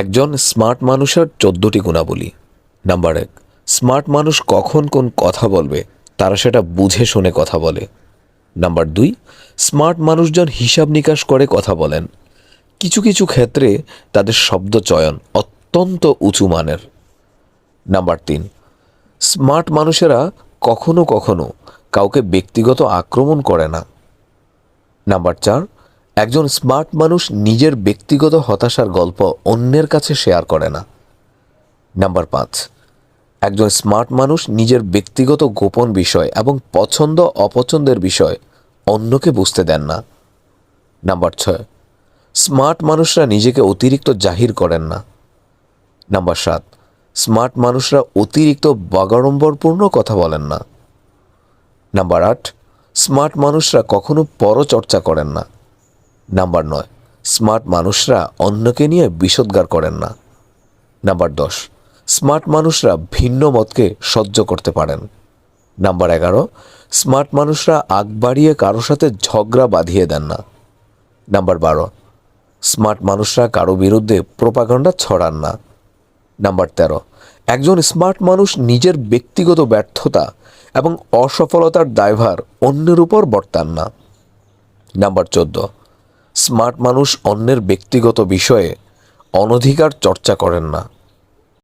একজন স্মার্ট মানুষের চোদ্দটি গুণাবলী। নাম্বার এক, স্মার্ট মানুষ কখন কোন কথা বলবে, তারা সেটা বুঝে শুনে কথা বলে। নাম্বার দুই, স্মার্ট মানুষজন হিসাব নিকাশ করে কথা বলেন। কিছু কিছু ক্ষেত্রে তাদের শব্দ চয়ন অত্যন্ত উঁচু মানের। নাম্বার তিন, স্মার্ট মানুষেরা কখনো কখনো কাউকে ব্যক্তিগত আক্রমণ করে না। নাম্বার চার একজন স্মার্ট মানুষ নিজের ব্যক্তিগত হতাশার গল্প অন্যের কাছে শেয়ার করে না। নাম্বার পাঁচ, একজন স্মার্ট মানুষ নিজের ব্যক্তিগত গোপন বিষয় এবং পছন্দ অপছন্দের বিষয় অন্যকে বুঝতে দেন না। নাম্বার ছয়, স্মার্ট মানুষরা নিজেকে অতিরিক্ত জাহির করেন না। নাম্বার সাত, স্মার্ট মানুষরা অতিরিক্ত বাগাড়ম্বরপূর্ণ কথা বলেন না। নাম্বার আট, স্মার্ট মানুষরা কখনো পরচর্চা করেন না। নাম্বার নয়, স্মার্ট মানুষরা অন্যকে নিয়ে বিষোদ্গার করেন না। নাম্বার দশ, স্মার্ট মানুষরা ভিন্ন মতকে সহ্য করতে পারেন। নাম্বার এগারো, স্মার্ট মানুষরা আগ বাড়িয়ে কারও সাথে ঝগড়া বাঁধিয়ে দেন না। নাম্বার বারো, স্মার্ট মানুষরা কারও বিরুদ্ধে প্রোপাগান্ডা ছড়ান না। নাম্বার তেরো, একজন স্মার্ট মানুষ নিজের ব্যক্তিগত ব্যর্থতা এবং অসফলতার দায়ভার অন্যের উপর বর্তান না। নাম্বার চোদ্দ স্মার্ট মানুষ অন্যের ব্যক্তিগত বিষয়ে অনধিকার চর্চা করেন না।